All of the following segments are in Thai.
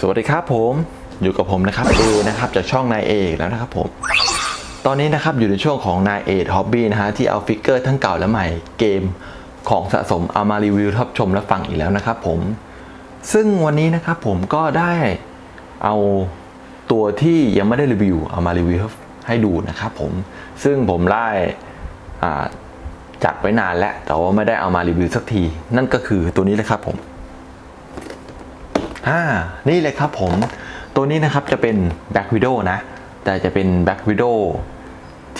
สวัสดีครับผมอยู่กับผมนะครับเอนะครับจากช่องนายเอกแล้วนะครับผมตอนนี้นะครับอยู่ในช่วงของนายเอกฮ็อบบี้นะฮะที่เอาฟิกเกอร์ทั้งเก่าและใหม่เกมของสะสมเอามารีวิวทับชมและฟังอีกแล้วนะครับผมซึ่งวันนี้นะครับผมก็ได้เอาตัวที่ยังไม่ได้รีวิวเอามารีวิวให้ดูนะครับผมซึ่งผมได้อ่จัดไว้นานแล้วแต่ว่าไม่ได้เอามารีวิวสักที นั่นก็คือตัวนี้เลยครับผม อ่านี่เลยครับผม ตัวนี้นะครับจะเป็น Black Widow นะ แต่จะเป็น Black Widow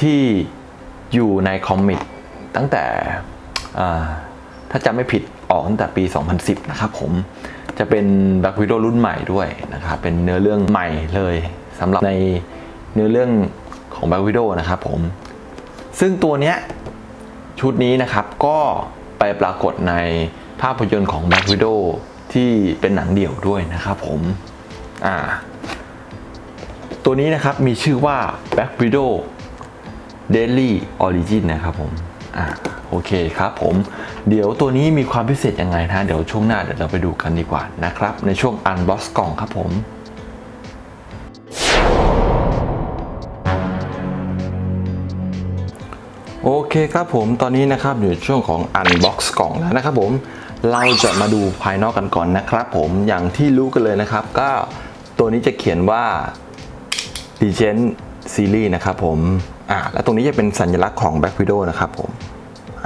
ที่อยู่ในคอมิกตั้งแต่ถ้าจำไม่ผิดออกตั้งแต่ปี 2010 นะครับผมจะเป็น Black Widow รุ่นใหม่ด้วยนะครับ เป็นเนื้อเรื่องใหม่เลยสำหรับในเนื้อเรื่องของ Black Widow นะครับผม ซึ่งตัวเนี้ยชุดนี้นะครับก็ไปปรากฏในภาพยนตร์ของ Black Widow ที่เป็นหนังเดี่ยวด้วยนะครับผมอ่าตัวนี้นะครับมีชื่อว่า Black Widow Daily Origin นะครับผมอ่าโอเคครับผม เดี๋ยวตัวนี้มีความพิเศษยังไงนะเดี๋ยวช่วงหน้าเดี๋ยวเราไปดูกันดีกว่านะครับ ในช่วง Unbox กล่องครับผมโอเคครับผมตอนนี้นะครับอยู่ช่วงของ Unbox กล่องแล้วนะครับผม เราจะมาดูภายนอกกันก่อนนะครับ ผมอย่างที่รู้กันเลยนะครับ ก็ตัวนี้จะเขียนว่า Legend Series นะครับผมอ่าแล้วตรงนี้จะเป็นสัญลักษณ์ของ Black Widow นะครับผม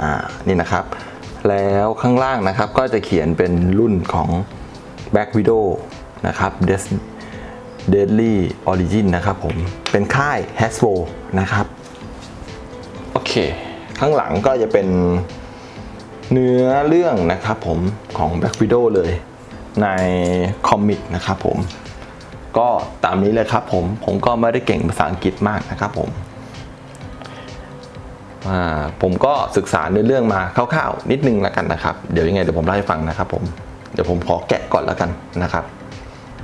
อ่านี่นะครับ แล้วข้างล่างนะครับก็จะเขียนเป็นรุ่นของ Black Widow นะครับ Des- Deadly Origin นะครับผมเป็นค่าย Hasbro นะครับ โอเค ข้างหลังก็จะเป็น เนื้อเรื่องนะครับผมของ Black Widow เลย ในคอมิกนะครับผม ก็ตามนี้เลยครับผม ผมก็ไม่ได้เก่งภาษาอังกฤษมากนะครับผมผมก็ศึกษาเนื้อเรื่องมาคร่าวๆนิดนึงแล้วกันนะครับ เดี๋ยวยังไงเดี๋ยวผมเล่าให้ฟังนะครับผมเดี๋ยวผมขอแกะก่อนแล้วกันนะครับ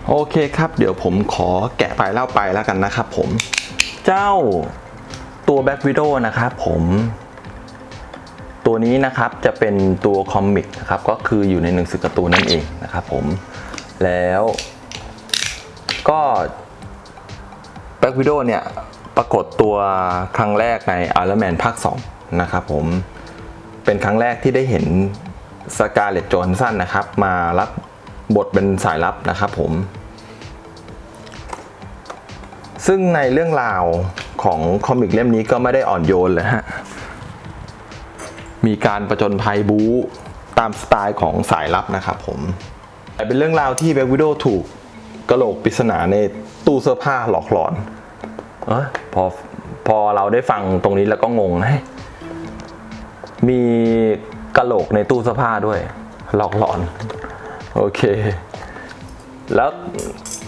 โอเคครับเดี๋ยวผมขอแกะไปเล่าไปแล้วกันนะครับผมเจ้าตัว Black Widow นะครับผม ตัวนี้นะครับจะเป็นตัวคอมิกนะครับก็คืออยู่ในหนังสือการ์ตูนนั่นเองนะครับผมแล้วก็ Black Widow เนี่ยปรากฏตัวครั้งแรกใน Iron Man ภาค 2 นะครับผมเป็นครั้งแรกที่ได้เห็นสกาเลตโจนสันนะครับ มารับบทเป็นสายลับนะครับผม ซึ่งในเรื่องราวของคอมิกเล่มนี้ก็ไม่ได้อ่อนโยนเลยฮะ มีการประจนภัยบู๊ตามสไตล์ของสายลับนะครับผมแต่เป็นเรื่องราวที่แบ็กวิดโอถูกกระโหลกปริศนาในตู้เสื้อผ้าหลอกหลอนเอยพอพอเราได้ฟังตรงนี้แล้วก็งงนะมีกระโหลกในตู้เสื้อผ้าด้วย หลอกหลอน โอเค แล้ว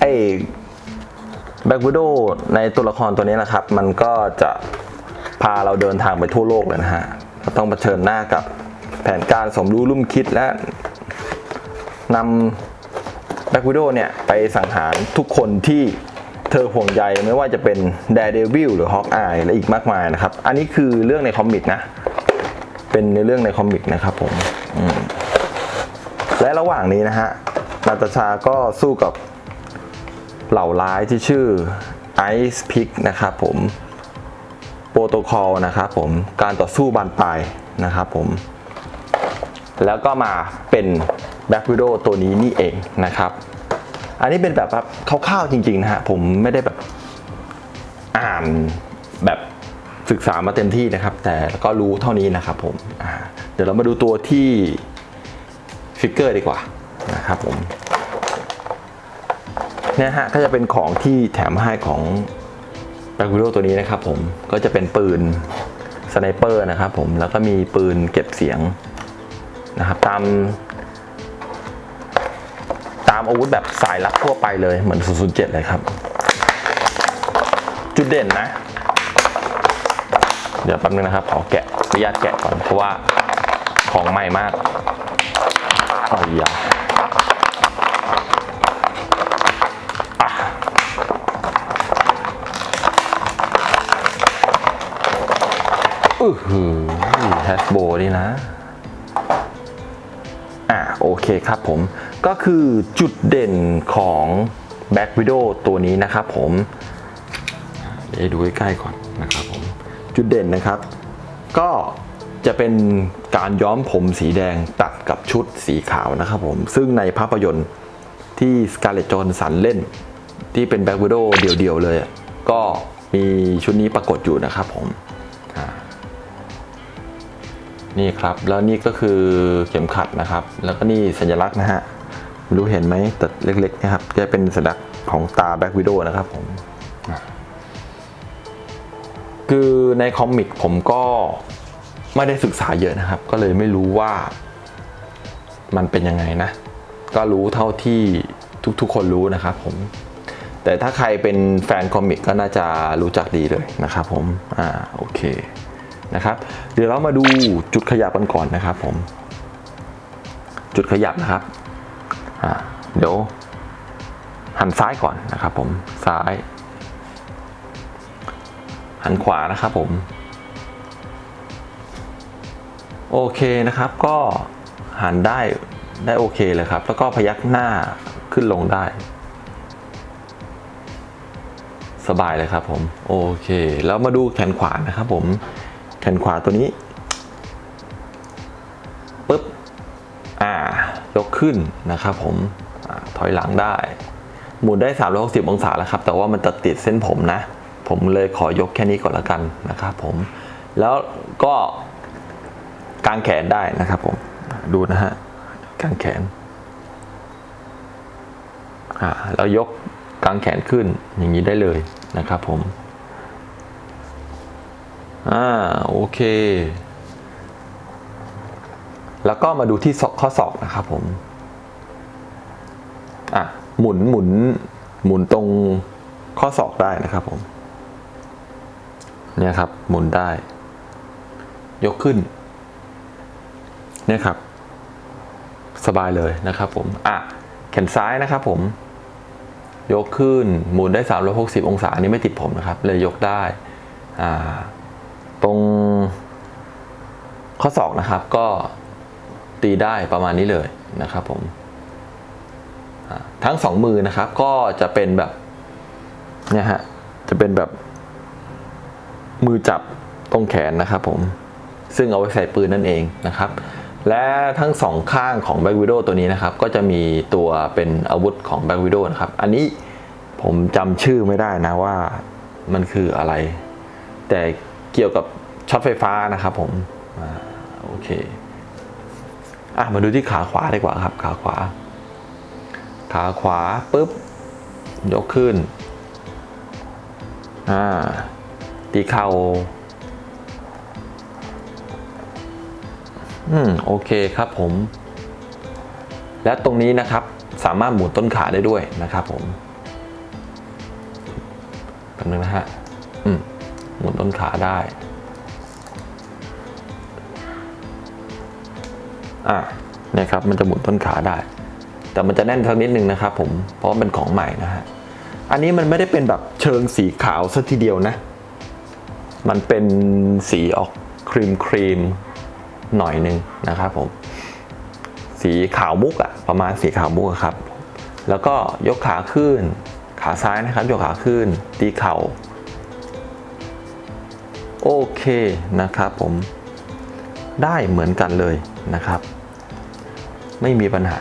ไอ้แบ็กวิดโอในตัวละครตัวนี้นะครับ มันก็จะพาเราเดินทางไปทั่วโลกเลยนะฮะ ต้องเผชิญหน้ากับแผนการสมรู้ร่วมคิดและนำแบ็กวิดโอเนี่ยไปสังหารทุกคนที่เธอห่วงใยไม่ว่าจะเป็น Daredevil หรือ Hawkeye และอีกมากมายนะครับ อันนี้คือเรื่องในคอมิกนะ เป็นในเรื่องในคอมิกนะครับผมมและระหว่างนี้นะฮะนาตาชาก็สู้กับเหล่าร้ายที่ชื่อ Ice Pick นะครับผม โปรโตคอลนะครับผมการต่อสู้บานปลายนะครับผม แล้วก็มาเป็น Black Widow ตัวนี้นี่เองนะครับ อันนี้เป็นแบบแบบคร่าวๆจริงๆนะฮะผมไม่ได้แบบอ่านแบบศึกษามาเต็มที่นะครับ แต่ก็รู้เท่านี้นะครับผมเดี๋ยวเรามาดูตัวที่ฟิกเกอร์ดีกว่านะครับผมเนี่ยฮะก็จะเป็นของที่แถมให้ของ แบ็กวิโ o ตัวนี้นะครับผมก็จะเป็นปืนสไนเปอร์นะครับผมแล้วก็มีปืนเก็บเสียงนะครับตามตามอาวุธแบบสายลับทั่วไปเลยเหมือน 007 เลยครับ จุดเด่นนะ เดี๋ยวแป๊บนึงนะครับ ขอแกะอนุญาตแกะก่อนเพราะว่าของใหม่มากอ๋อยา อือหือแฮชโบนี่นะ อ่าโอเคครับผม ก็คือจุดเด่นของ Back Widow ตัวนี้นะครับผมเดี๋ยวให้ดูใกล้ๆก่อนนะครับผม จุดเด่นนะครับ ก็จะเป็นการย้อมผมสีแดงตัดกับชุดสีขาวนะครับผม ซึ่งในภาพยนตร์ที่ Scarlett Johansson เล่น ที่เป็น Black Widow เดี่ยวๆเลยอะก็มีชุดนี้ปรากฏอยู่นะครับผมอ่า นี่ครับ แล้วนี่ก็คือเข็มขัดนะครับ แล้วก็นี่สัญลักษณ์นะฮะรู้เห็นไหมแต่เล็กๆนะครับจะเป็นสัญลักษณ์ของตา Black Widow นะครับผมคือในคอมิกผมก็ไม่ได้ศึกษาเยอะนะครับ ก็เลยไม่รู้ว่ามันเป็นยังไงนะ ก็รู้เท่าที่ทุกๆคนรู้นะครับผม แต่ถ้าใครเป็นแฟนคอมิกก็น่าจะรู้จักดีเลยนะครับผม อ่า โอเค นะครับ เดี๋ยวเรามาดูจุดขยับกันก่อนนะครับผม จุดขยับนะครับเดี๋ยวหันซ้ายก่อนนะครับผมซ้าย หันขวานะครับผม โอเคนะครับก็หันได้ได้โอเคเลยครับ แล้วก็พยักหน้าขึ้นลงได้ สบายเลยครับผม โอเค แล้วมาดูแขนขวานะครับผม แขนขวาตัวนี้ปุ๊บอ่ายกขึ้นนะครับผมอถอยหลังได้ หมุนได้ 360 องศาแล้วครับ แต่ว่ามันจะติดเส้นผมนะ ผมเลยขอยกแค่นี้ก่อนละกันนะครับผมแล้วก็กางแขนได้นะครับผมดูนะฮะกางแขนอ่าแล้วยกกางแขนขึ้นอย่างนี้ได้เลยนะครับผม อ่าโอเค แล้วก็มาดูที่ศอกข้อศอกนะครับผมอะหมุนหมุนหมุนตรงข้อศอกได้นะครับผม เนี่ยครับ หมุนได้ ยกขึ้น เนี่ยครับ สบายเลยนะครับผม อะ แขนซ้ายนะครับผม ยกขึ้น หมุนได้ 360 องศา อันนี้ไม่ติดผมนะครับ เลยยกได้ อ่า ตรงข้อศอกนะครับ ก็ตีได้ประมาณนี้เลยนะครับผมทั้งสองมือนะครับ ก็จะเป็นแบบเนี่ยฮะจะเป็นแบบ มือจับตรงแขนนะครับผมซึ่งเอาไว้ใส่ปืนนั่นเองนะครับ และทั้งสองข้างของ Black Widow ตัวนี้นะครับ ก็จะมีตัวเป็นอาวุธของ Black Widow นะครับ อันนี้ผมจำชื่อไม่ได้นะว่ามันคืออะไร แต่ เกี่ยวกับช็อตไฟฟ้านะครับผมอโอเคอะมาดูที่ขาขวาดีกว่าครับ ขาขวา ขาขวาปุ๊บยกขึ้นอ่าตีเข่าอืมโอเคครับผม และตรงนี้นะครับสามารถหมุนต้นขาได้ด้วยนะครับผมแป๊บนึงนะฮะ หมุนต้นขาได้อะนี่ครับมันจะหมุนต้นขาได้ แต่มันจะแน่นสักนิดนึงนะครับผมเพราะว่าเป็นของใหม่นะฮะอันนี้มันไม่ได้เป็นแบบเชิงสีขาวซะทีเดียวนะ มันเป็นสีออกครีมครีมหน่อยหนึ่งนะครับผมสีขาวมุกอะประมาณสีขาวมุกครับ แล้วก็ยกขาขึ้น ขาซ้ายนะครับยกขาขึ้นตีเข่า โอเคนะครับผมได้เหมือนกันเลยนะครับ ไม่มีปัญหา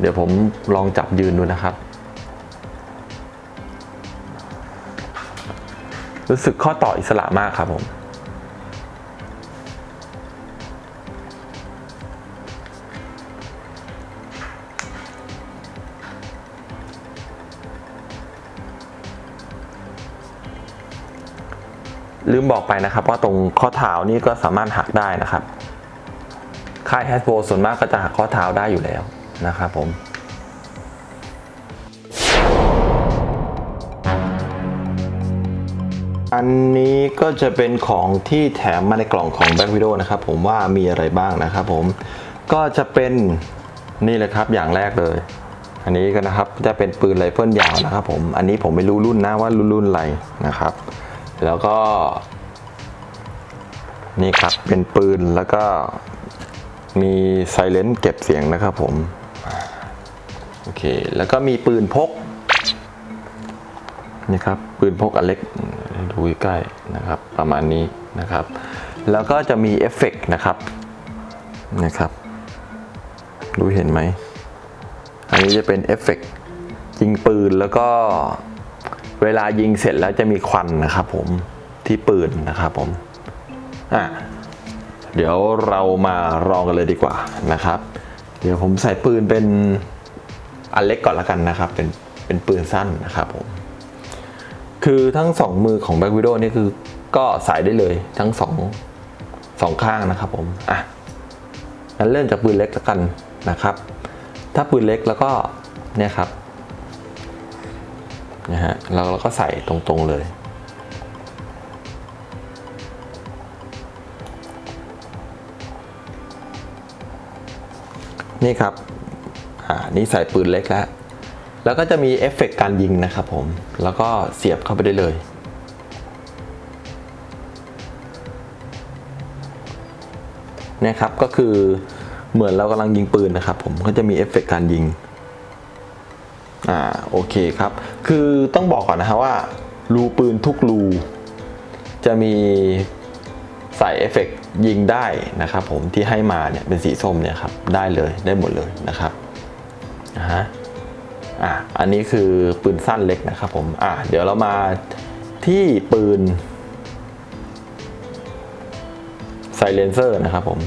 เดี๋ยวผมลองจับยืนดูนะครับ รู้สึกข้อต่ออิสระมากครับผม ลืมบอกไปนะครับ ว่าตรงข้อเท้านี่ก็สามารถหักได้นะครับ ค่ายแฮชโบส่วนมากก็จะหักข้อเท้าได้อยู่แล้วนะครับผมอันนี้ก็จะเป็นของที่แถมมาในกล่องของ Back Video นะครับผมว่ามีอะไรบ้างนะครับผมก็จะเป็นนี่เลยครับอย่างแรกเลย อันนี้ก็นะครับจะเป็นปืนไรเฟิลยาวนะครับผมอันนี้ผมไม่รู้รุ่นนะว่ารุ่นรุ่นอะไรนะครับ แล้วก็ นี่ครับเป็นปืนแล้วก็มีไซเลนต์เก็บเสียงนะครับผม โอเค แล้วก็มีปืนพก นี่ครับ ปืนพกอันเล็ก ดูใกล้นะครับ ประมาณนี้นะครับ แล้วก็จะมีเอฟเฟกต์นะครับ นะครับ ดูเห็นไหม อันนี้จะเป็นเอฟเฟกต์ยิงปืนแล้วก็ เวลายิงเสร็จแล้วจะมีควันนะครับผมที่ปืนนะครับผมอะเดี๋ยวเรามาลองกันเลยดีกว่านะครับ เดี๋ยวผมใส่ปืนเป็นอันเล็กก่อนละกันนะครับ เป็นเป็นปืนสั้นนะครับผม คือทั้งสองมือของ Black Widow นี่คือก็ใส่ได้เลยทั้งสองสองข้างนะครับผม อะงั้นเริ่มจากปืนเล็กละกันนะครับ ถ้าปืนเล็กแล้วก็เนี่ยครับ นะฮะเราเราก็ใส่ตรงๆเลย นี่ครับ อ่า นี่ใส่ปืนเล็กแล้ว แล้วก็จะมีเอฟเฟกต์การยิงนะครับผม แล้วก็เสียบเข้าไปได้เลยนี่ครับก็คือเหมือนเรากำลังยิงปืนนะครับผมก็จะมีเอฟเฟกต์การยิง อ่าโอเคครับ คือต้องบอกก่อนนะฮะว่ารูปืนทุกรู จะมีใส่เอฟเฟกต์ยิงได้นะครับผมที่ให้มาเนี่ยเป็นสีส้มเนี่ยครับได้เลยได้หมดเลยนะครับนะฮะอะอันนี้คือปืนสั้นเล็กนะครับผมอะเดี๋ยวเรามาที่ปืนไซเลนเซอร์นะครับผม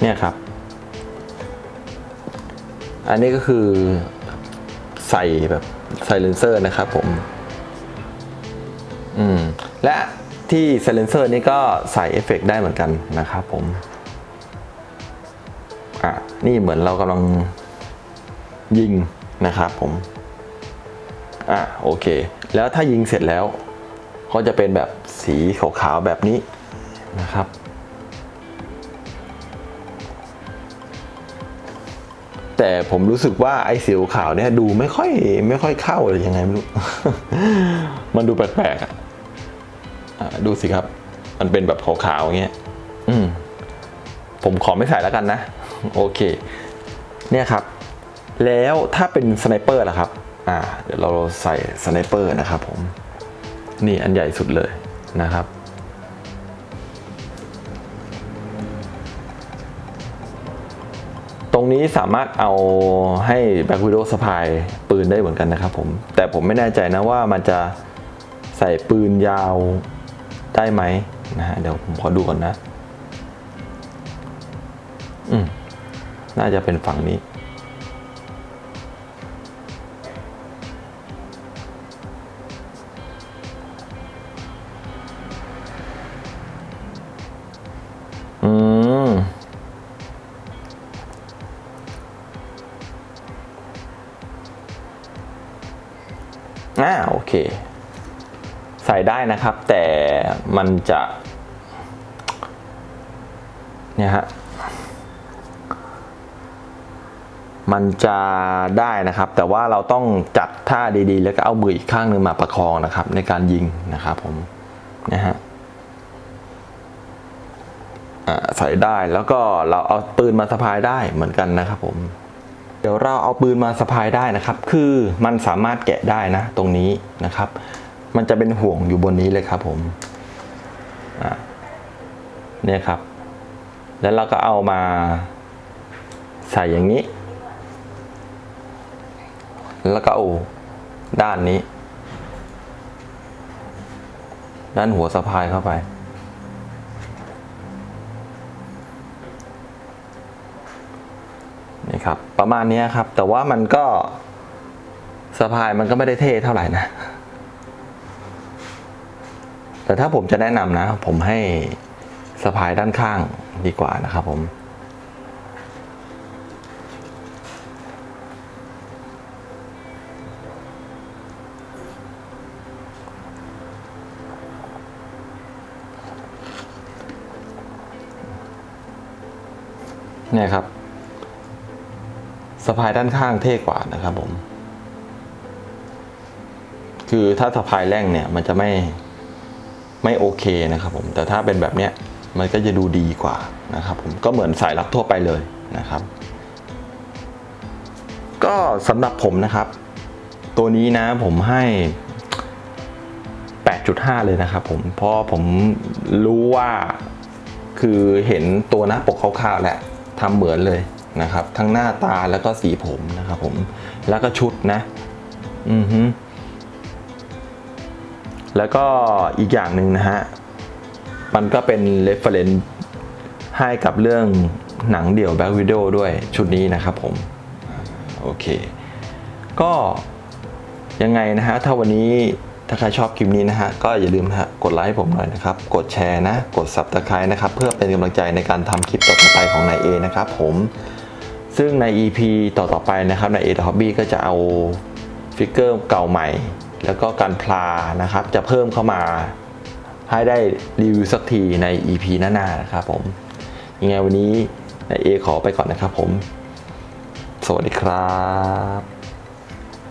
เนี่ยครับ อันนี้ก็คือใส่แบบไซเลนเซอร์นะครับผม อืม และที่ไซเลนเซอร์นี่ก็ใส่เอฟเฟกต์ได้เหมือนกันนะครับผม อะ นี่เหมือนเรากำลังยิงนะครับผม อะ โอเค แล้วถ้ายิงเสร็จแล้ว ก็จะเป็นแบบสีขาวๆแบบนี้นะครับ แต่ผมรู้สึกว่าไอ้สีขาวเนี่ยดูไม่ค่อยไม่ค่อยเข้าเลยยังไงไม่รู้ มันดูแปลกๆอะดูสิครับ มันเป็นแบบขาวๆอย่างเงี้ยอืมผมขอไม่ใส่แล้วกันนะ โอเค เนี่ยครับ แล้วถ้าเป็นสไนเปอร์ล่ะครับ อ่า เดี๋ยวเราใส่สไนเปอร์นะครับผม นี่อันใหญ่สุดเลยนะครับ รงนี้สามารถเอาให้ Black Widow สะพายปืนได้เหมือนกันนะครับผม แต่ผมไม่แน่ใจนะว่ามันจะใส่ปืนยาวได้ไหมนะฮะเดี๋ยวผมขอดูก่อนนะ อืม น่าจะเป็นฝั่งนี้ ส่ได้นะครับ แต่มันจะเนี่ยฮะมันจะได้นะครับ แต่ว่าเราต้องจัดท่าดีๆ แล้วก็เอามืออีกข้างหนึ่งมาประคองนะครับ ในการยิงนะครับผมนะฮะใส่ได้แล้วก็เราเอาปืนมาสะพายได้เหมือนกันนะครับผม เดี๋ยวเราเอาปืนมาสะพายได้นะครับ คือมันสามารถแกะได้นะ ตรงนี้นะครับ มันจะเป็นห่วงอยู่บนนี้เลยครับผมเนี่ยครับ แล้วเราก็เอามาใส่อย่างนี้ แล้วก็เอาด้านนี้ ด้านหัวสะพายเข้าไปนี่ครับ ประมาณนี้ครับ แต่ว่ามันก็สะพายมันก็ไม่ได้เท่เท่าไหร่นะ แต่ถ้าผมจะแนะนำนะ ผมให้สะพายด้านข้างดีกว่านะครับผมเนี่ยครับสะพายด้านข้างเท่กว่านะครับผม คือถ้าสะพายแร่งเนี่ย มันจะไม่ ไม่โอเคนะครับผมแต่ถ้าเป็นแบบเนี้ยมันก็จะดูดีกว่านะครับผมก็เหมือนสายลับทั่วไปเลยนะครับ ก็สำหรับผมนะครับ ตัวนี้นะผมให้ 8.5 เลยนะครับผมเพราะผมรู้ว่าคือเห็นตัวหน้าปกคร่าวๆแหละทำเหมือนเลยนะครับ ทั้งหน้าตาแล้วก็สีผมนะครับผมแล้วก็ชุดนะ อือฮึ แล้วก็อีกอย่างหนึ่งนะฮะ มันก็เป็น reference ให้กับเรื่องหนังเดี่ยว Back Widow ด้วยชุดนี้นะครับผม โอเค ก็ยังไงนะฮะ ถ้าวันนี้ถ้าใครชอบคลิปนี้นะฮะ ก็อย่าลืมฮะกดไลค์ผมหน่อยนะครับ กดแชร์นะ กด Subscribe นะครับ เพื่อเป็นกำลังใจในการทำคลิปต่อไปของนายเอนะครับผมซึ่งใน EP ต่อๆไปนะครับใน A The Hobby ก็จะเอาฟิกเกอร์เก่าใหม่ แล้วก็การพลานะครับ จะเพิ่มเข้ามาให้ได้รีวิวสักทีใน EP หน้าๆนะครับผม ยังไงวันนี้นายเอขอไปก่อนนะครับผม สวัสดีครับ